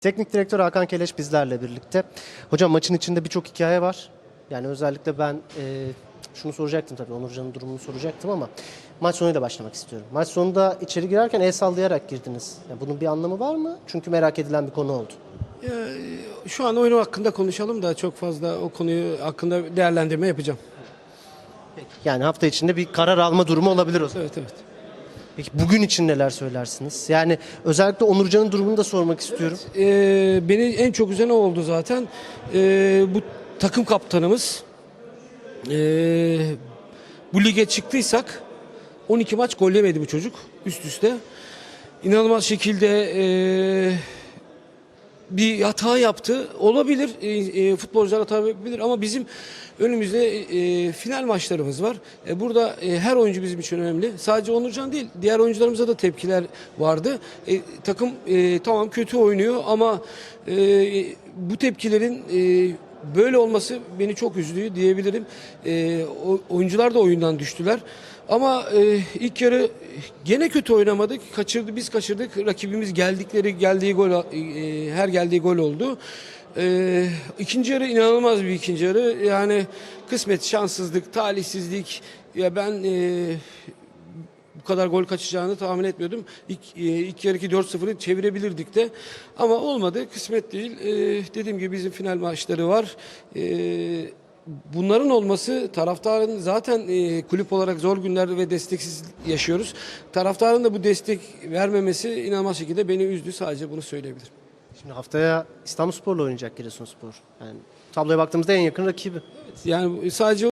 Teknik direktör Hakan Keleş bizlerle birlikte. Hocam maçın içinde birçok hikaye var. Yani özellikle ben e, şunu soracaktım tabii Onurcan'ın durumunu soracaktım ama maç sonuyla başlamak istiyorum. Maç sonunda içeri girerken el sallayarak girdiniz. Yani bunun bir anlamı var mı? Çünkü merak edilen bir konu oldu. Ya, şu an oyun hakkında konuşalım da çok fazla o konuyu hakkında değerlendirme yapacağım. Yani hafta içinde bir karar alma durumu olabilir o zaman. Evet evet. Peki bugün için neler söylersiniz? Yani özellikle Onurcan'ın durumunu da sormak istiyorum. Ee, beni en çok üzen oldu zaten. Ee, bu takım kaptanımız ee, bu lige çıktıysak 12 maç gol yemedi bu çocuk üst üste. İnanılmaz şekilde ee, bir hata yaptı. Olabilir. E, e, futbolcular hata yapabilir ama bizim önümüzde e, final maçlarımız var. E, burada e, her oyuncu bizim için önemli. Sadece Onurcan değil, diğer oyuncularımıza da tepkiler vardı. E, takım e, tamam kötü oynuyor ama e, bu tepkilerin e, böyle olması beni çok üzdü diyebilirim. E, oyuncular da oyundan düştüler. Ama e, ilk yarı gene kötü oynamadık. Kaçırdı, biz kaçırdık. Rakibimiz geldikleri geldiği gol e, her geldiği gol oldu. E, ikinci yarı inanılmaz bir ikinci yarı. Yani kısmet, şanssızlık, talihsizlik. Ya ben e, bu kadar gol kaçacağını tahmin etmiyordum. İlk, e, ilk yarıki 4-0'ı çevirebilirdik de. Ama olmadı. Kısmet değil. E, dediğim gibi bizim final maçları var. E, bunların olması taraftarın zaten e, kulüp olarak zor günler ve desteksiz yaşıyoruz. Taraftarın da bu destek vermemesi inanılmaz şekilde beni üzdü. Sadece bunu söyleyebilirim. Şimdi haftaya İstanbulspor'la oynayacak Giresunspor. Yani tabloya baktığımızda en yakın rakibi. Yani sadece